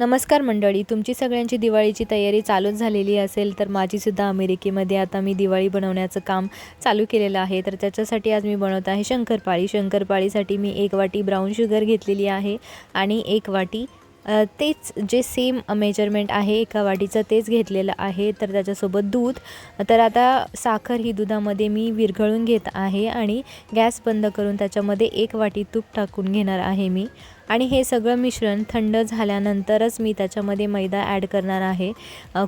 नमस्कार मंडळी तुमची सगळ्यांची दिवाळीची तयारी चालूच झालेली असेल तर माझीसुद्धा अमेरिकेमध्ये आता मी दिवाळी बनवण्याचं काम चालू केलेलं आहे. तर त्याच्यासाठी आज मी बनवत आहे शंकरपाळी. शंकरपाळीसाठी मी एक वाटी ब्राऊन शुगर घेतलेली आहे आणि एक वाटी तेच जे सेम मेजरमेंट आहे एका वाटीचं तेच घेतलेलं आहे तर त्याच्यासोबत दूध. तर आता साखर ही दुधामध्ये मी विरघळून घेत आहे आणि गॅस बंद करून त्याच्यामध्ये एक वाटी तूप टाकून घेणार आहे मी. आणि हे सगळं मिश्रण थंड झाल्यानंतरच मी त्याच्यामध्ये मैदा ॲड करणार आहे.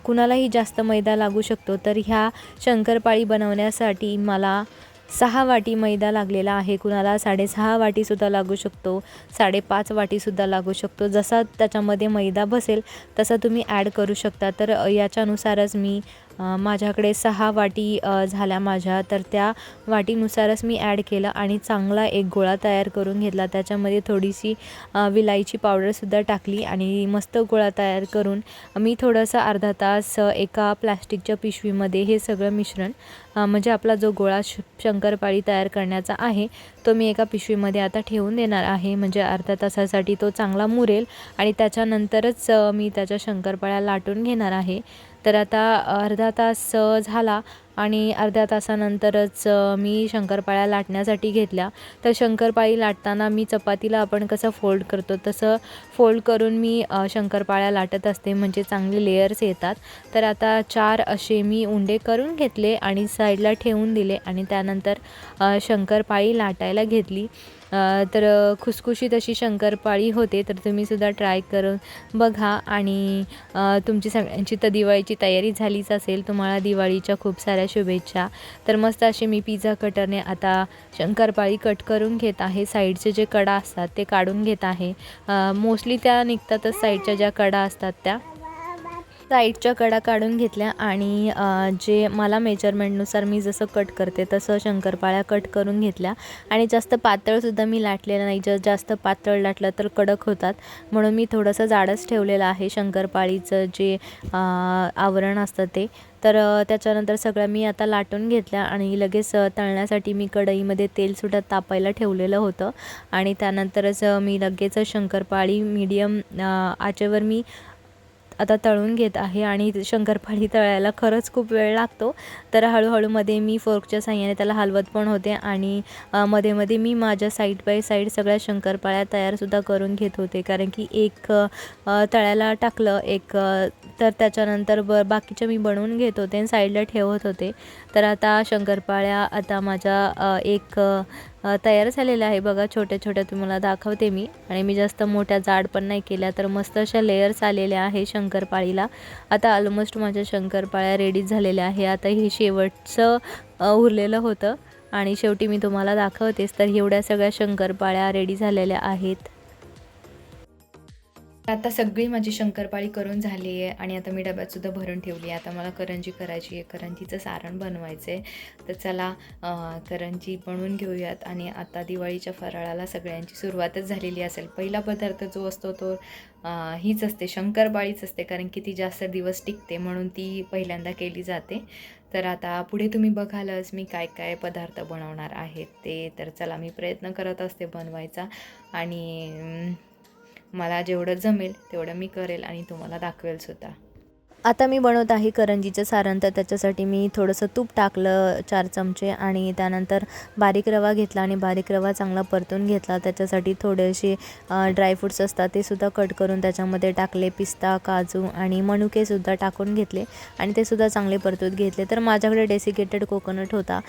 कुणालाही जास्त मैदा लागू शकतो तर ह्या शंकरपाळी बनवण्यासाठी मला सहा वाटी मैदा लागलेला आहे. कुणाला साडेसहा वाटीसुद्धा लागू शकतो. साडेपाच वाटीसुद्धा लागू शकतो. जसा त्याच्यामध्ये मैदा बसेल तसा तुम्ही ॲड करू शकता. तर याच्यानुसारच मी माझ्याकडे सहा वाटी झाल्या माझ्या. तर त्या वाटीनुसारच मी ॲड केलं आणि चांगला एक गोळा तयार करून घेतला. त्याच्यामध्ये थोडीशी विलायची पावडरसुद्धा टाकली आणि मस्त गोळा तयार करून मी थोडंसं अर्धा तास एका प्लॅस्टिकच्या पिशवीमध्ये हे सगळं मिश्रण म्हणजे आपला जो गोळा श शंकरपाळी तयार करण्याचा आहे तो मी एका पिशवीमध्ये आता ठेवून देणार आहे. म्हणजे अर्धा तासासाठी तो चांगला मुरेल आणि त्याच्यानंतरच मी त्याच्या शंकरपाळ्या लाटून घेणार आहे. तर आता अर्धा तास झाला आणि अर्ध्या तासानंतरच मी शंकरपाळ्या लाटण्यासाठी घेतल्या. तर शंकरपाळी लाटताना मी चपातीला आपण कसं फोल्ड करतो तसं फोल्ड करून मी शंकरपाळ्या लाटत असते म्हणजे चांगले लेयर्स येतात. तर आता चार असे मी उंडे करून घेतले आणि साईडला ठेवून दिले आणि त्यानंतर शंकरपाळी लाटायला घेतली. तर खुसखुशीत अशी शंकरपाळी होते तर तुम्हीसुद्धा ट्राय करून बघा. आणि तुमची सगळ्यांची तर दिवाळीची तयारी झालीच असेल तुम्हाला दिवाळीच्या खूप साऱ्या शुभेच्छा. तर मस्त अशी मी पिझ्झा कटरने आता शंकरपाळी कट करून घेत आहे. साईडचे जे कडा असतात ते काढून घेत आहे. मोस्टली त्या निघतातच साईडच्या ज्या कडा असतात त्या. साईडच्या कडा काढून घेतल्या आणि जे मला मेजरमेंटनुसार मी जसं कट करते तसं शंकरपाळ्या कट करून घेतल्या. आणि जास्त पातळसुद्धा मी लाटलेलं नाही. जर जास्त पातळ लाटलं तर कडक होतात. म्हणून मी थोडंसं जाडच ठेवलेलं आहे शंकरपाळीचं जे आवरण असतं ते. तर त्याच्यानंतर सगळं मी आता लाटून घेतल्या आणि लगेच तळण्यासाठी मी कढईमध्ये तेलसुद्धा तापायला ठेवलेलं होतं. आणि त्यानंतरच मी लगेच शंकरपाळी मीडियम आचेवर मी आता तळून घेत आहे आणि शंकरपाळी तळायला खरंच खूप वेळ लागतो. तर हळूहळू मध्ये मी फोर्कच्या साह्याने त्याला हलवत पण होते आणि मध्ये मध्ये मी माझ्या साईड बाय साईड सगळ्या शंकरपाळ्या तयारसुद्धा करून घेत होते. कारण की एक तळ्याला टाकलं एक तर त्याच्यानंतर ब बाकीच्या मी बनवून घेत होते आणि साईडला ठेवत होते. तर आता शंकरपाळ्या आता माझ्या एक तयार झालेलं आहे. बघा छोट्या छोट्या तुम्हाला दाखवते मी. आणि मी जास्त मोठ्या जाड पण नाही केल्या तर मस्त अशा लेयर्स आलेल्या आहे शंकरपाळीला. आता ऑलमोस्ट माझ्या शंकरपाळ्या रेडी झालेल्या आहे. आता हे शेवटचं उरलेलं होतं. आणि शेवटी मी तुम्हाला दाखवतेच तर एवढ्या सगळ्या शंकरपाळ्या रेडी झालेल्या आहेत. आता सगळी माझी शंकरपाळी करून झाली आहे आणि आता मी डब्यातसुद्धा भरून ठेवली आहे. आता मला करंजी करायची आहे. करंजीचं सारण बनवायचं आहे तर चला करंजी बनवून घेऊयात आणि आता दिवाळीच्या फराळाला सगळ्यांची सुरुवातच झालेली असेल. पहिला पदार्थ जो असतो तो हीच असते. शंकरपाळीच असते. कारण की ती जास्त दिवस टिकते म्हणून ती पहिल्यांदा केली जाते. तर आता पुढे तुम्ही बघालच मी काय काय पदार्थ बनवणार आहेत ते. तर चला मी प्रयत्न करत असते बनवायचा. आणि मला जेवढं जमेल तेवढं मी करेल आणि तुम्हाला दाखवेल सुद्धा. आता मी बनवत आहे करंजीचं सारण तर त्याच्यासाठी मी थोडंसं तूप टाकलं चार चमचे आणि त्यानंतर बारीक रवा घेतला आणि बारीक रवा चांगला परतून घेतला. त्याच्यासाठी थोडेसे ड्रायफ्रूट्स असतात ते सुद्धा कट करून त्याच्यामध्ये टाकले पिस्ता काजू आणि मनुकेसुद्धा टाकून घेतले आणि ते सुद्धा चांगले परतून घेतले. तर माझ्याकडे डेसिकेटेड कोकोनट होता.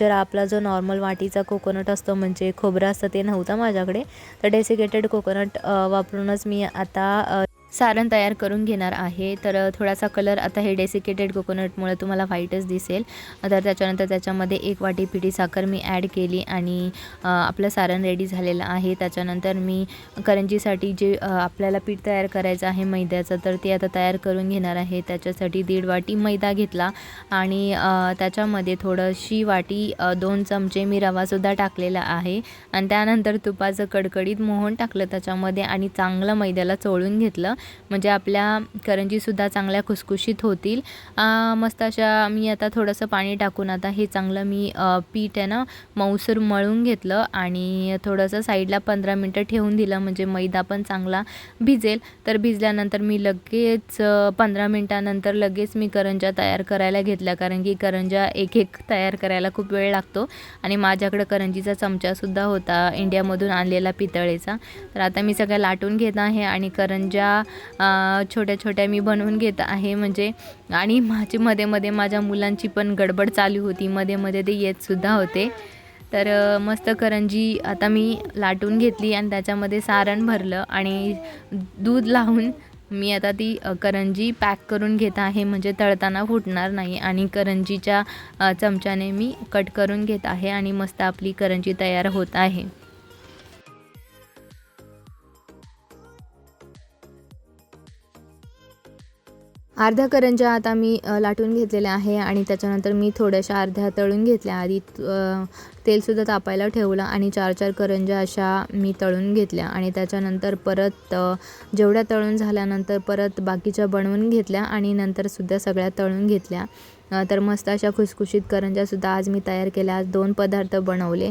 जर आपला जो नॉर्मल वाटीचा कोकोनट असतो म्हणजे खोबरं असतं ते नव्हतं माझ्याकडे. तर डेसिकेटेड कोकोनट वापरूनच मी आता सारण तयार करून घेणार आहे. तर थोडासा कलर आता हे डेसिकेटेड कोकोनटमुळे तुम्हाला व्हाईटच दिसेल. तर त्याच्यानंतर त्याच्यामध्ये एक वाटी पिठी साखर मी ॲड केली आणि आपलं सारण रेडी झालेलं आहे. त्याच्यानंतर मी करंजीसाठी जे आपल्याला पीठ तयार करायचं आहे मैद्याचं तर ते आता तयार करून घेणार आहे. त्याच्यासाठी दीड वाटी मैदा घेतला आणि त्याच्यामध्ये थोडंशी वाटी दोन चमचे मी रवासुद्धा टाकलेला आहे. आणि त्यानंतर तुपाचं कडकडीत मोहन टाकलं त्याच्यामध्ये आणि चांगलं मैद्याला चोळून घेतलं. म्हणजे आपल्या करंजीसुद्धा चांगल्या खुसखुशीत होतील. मस्त अशा मी आता थोडंसं पाणी टाकून आता हे चांगलं मी पीठ आहे ना मऊसूर मळून घेतलं आणि थोडंसं साईडला पंधरा मिनटं ठेवून दिलं. म्हणजे मैदा पण चांगला भिजेल. तर भिजल्यानंतर मी लगेच पंधरा मिनटानंतर लगेच मी करंजा तयार करायला घेतल्या. कारण की करंजा एक एक तयार करायला खूप वेळ लागतो. आणि माझ्याकडं करंजीचा चमचासुद्धा होता इंडियामधून आणलेला पितळेचा. तर आता मी सगळ्या लाटून घेत आहे आणि करंजा छोट्या छोट्या मी बनवून घेत आहे. म्हणजे आणि माझी मध्ये मध्ये माझ्या मुलांची पण गडबड चालू होती. मध्ये मध्ये ते येतसुद्धा होते. तर मस्त करंजी आता मी लाटून घेतली आणि त्याच्यामध्ये सारण भरलं आणि दूध लावून मी आता ती करंजी पॅक करून घेत आहे. म्हणजे तळताना फुटणार नाही आणि करंजीच्या चमच्याने मी कट करून घेत आहे आणि मस्त आपली करंजी तयार होत आहे. अर्ध्या करंज्या आता मी लाटून घेतलेल्या आहे आणि त्याच्यानंतर मी थोड्याशा अर्ध्या तळून घेतल्या. आधी तेलसुद्धा तापायला ठेवलं आणि चार चार करंज्या अशा मी तळून घेतल्या आणि त्याच्यानंतर परत जेवढ्या तळून झाल्यानंतर परत बाकीच्या बनवून घेतल्या आणि नंतरसुद्धा सगळ्या तळून घेतल्या. तर मस्त अशा खुसखुशीत करंज्यासुद्धा आज मी तयार केल्या. आज दोन पदार्थ बनवले.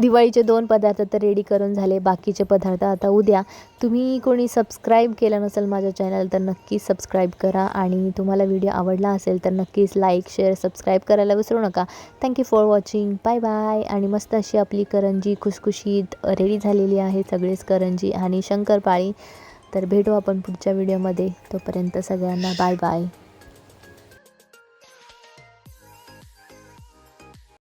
दिवाळीचे दोन पदार्थ तर रेडी करून झाले बाकीचे पदार्थ आता उद्या. तुम्ही कोणी सबस्क्राईब केलं नसेल माझ्या चॅनल तर नक्कीच सबस्क्राईब करा. आणि तुम्हाला व्हिडिओ आवडला असेल तर नक्कीच लाईक शेअर सबस्क्राईब करायला विसरू नका. Thank you for watching bye bye आणि मस्त अशी आपली करंजी खुसखुशीत रेडी झालेली आहे सगळेच करंजी आणि शंकरपाळी. तर भेटू आपण पुढच्या व्हिडिओमध्ये तोपर्यंत सगळ्यांना बाय बाय